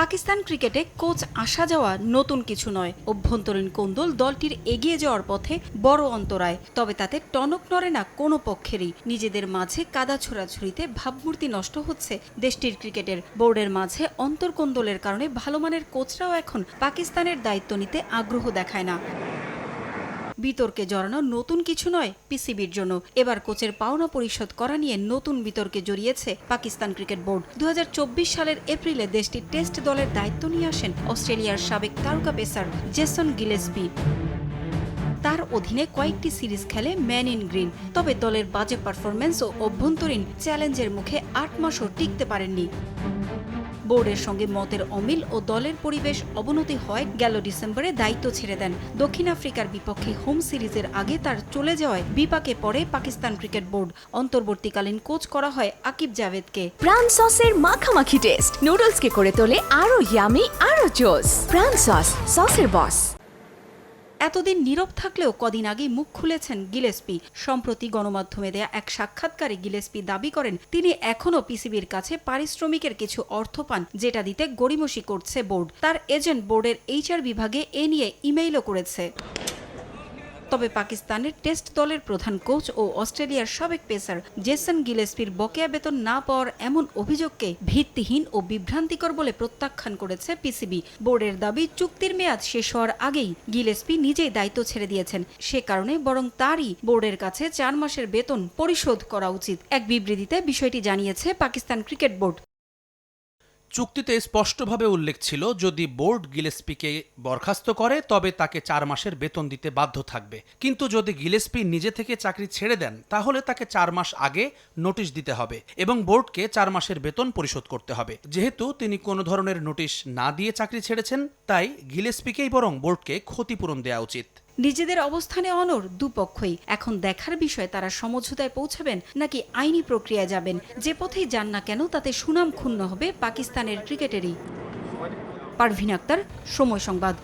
পাকিস্তান ক্রিকেটে কোচ আসা যাওয়া নতুন কিছু নয়। অভ্যন্তরীণ কোন্দল দলটির এগিয়ে যাওয়ার পথে বড় অন্তরায়, তবে তাতে টনক নড়ে না কোনো পক্ষেরই। নিজেদের মাঝে কাদা ছোড়াছুড়িতে ভাবমূর্তি নষ্ট হচ্ছে দেশটির ক্রিকেটের। বোর্ডের মাঝে অন্তর্কোন্দলের কারণে ভালো মানের কোচরাও এখন পাকিস্তানের দায়িত্ব নিতে আগ্রহ দেখায় না। বিতর্কে জড়ানো নতুন কিছু নয় পিসিবির জন্য। এবার কোচের পাওনা পরিশোধ করা নিয়ে নতুন বিতর্কে জড়িয়েছে পাকিস্তান ক্রিকেট বোর্ড। দু হাজার চব্বিশ সালের এপ্রিলে দেশটির টেস্ট দলের দায়িত্ব নিয়ে আসেন অস্ট্রেলিয়ার সাবেক তারকা পেসার জেসন গিলেসবি তার অধীনে কয়েকটি সিরিজ খেলে ম্যান ইন গ্রিন, তবে দলের বাজে পারফরম্যান্স ও অভ্যন্তরীণ চ্যালেঞ্জের মুখে আট মাসও টিকতে পারেননি। বোর্ডের সঙ্গে মতের অমিল ও দলের পরিবেশ অবনতি হয় গেল ডিসেম্বরে দায়িত্ব ছেড়ে দেন। দক্ষিণ আফ্রিকার বিপক্ষে হোম সিরিজের আগে তার চলে যাওয়ায় বিপাকে পড়ে পাকিস্তান ক্রিকেট বোর্ড। অন্তর্বর্তীকালীন কোচ করা হয় আকিব জাভেদকে। প্রাণ সসের মাখামাখি টেস্ট। নুডলসকে করে তোলে আরও ইয়ামি, আরও জোস প্রাণ সস, সসের বস। এতদিন নীরব থাকলেও কদিন আগে মুখ খুলেছেন গিলেসপি। সম্প্রতি গণমাধ্যমে দেয়া এক সাক্ষাৎকারে গিলেসপি দাবি করেন, তিনি এখনও পিসিবির কাছে পারিশ্রমিকের কিছু অর্থ পান, যেটা দিতে গড়িমসি করছে বোর্ড। তার এজেন্ট বোর্ডের এইচআর বিভাগে এ নিয়ে ইমেইলও করেছে। তবে পাকিস্তানের টেস্ট দলের প্রধান কোচ ও অস্ট্রেলিয়ার সাবেক পেসার জেসন গিলেসপির বকেয়া বেতন না পাওয়ার এমন অভিযোগকে ভিত্তিহীন ও বিভ্রান্তিকর বলে প্রত্যাখ্যান করেছে পিসিবি। বোর্ডের দাবি, চুক্তির মেয়াদ শেষ হওয়ার আগেই গিলেসপি নিজেই দায়িত্ব ছেড়ে দিয়েছেন। সে কারণে বরং তারই বোর্ডের কাছে চার মাসের বেতন পরিশোধ করা উচিত। এক বিবৃতিতে বিষয়টি জানিয়েছে পাকিস্তান ক্রিকেট বোর্ড। চুক্তিতে স্পষ্টভাবে উল্লেখ ছিল, যদি বোর্ড গিলেসপিকে বরখাস্ত করে, তবে তাকে চার মাসের বেতন দিতে বাধ্য থাকবে। কিন্তু যদি গিলেসপি নিজে থেকে চাকরি ছেড়ে দেন, তাহলে তাকে চার মাস আগে নোটিশ দিতে হবে এবং বোর্ডকে চার মাসের বেতন পরিশোধ করতে হবে। যেহেতু তিনি কোনো ধরনের নোটিশ না দিয়ে চাকরি ছেড়েছেন, তাই গিলেসপিকেই বরং বোর্ডকে ক্ষতিপূরণ দেওয়া উচিত। নিজেদের অবস্থানে অনর দুপক্ষই। এখন দেখার বিষয়ে, তারা সমঝোতায় পৌঁছাবেন নাকি আইনি প্রক্রিয়ায় যাবেন? যে পথেই যান না কেন, তাতে সুনাম ক্ষুণ্ণ হবে পাকিস্তানের ক্রিকেটেরই। পারভিন আক্তার, সময় সংবাদ।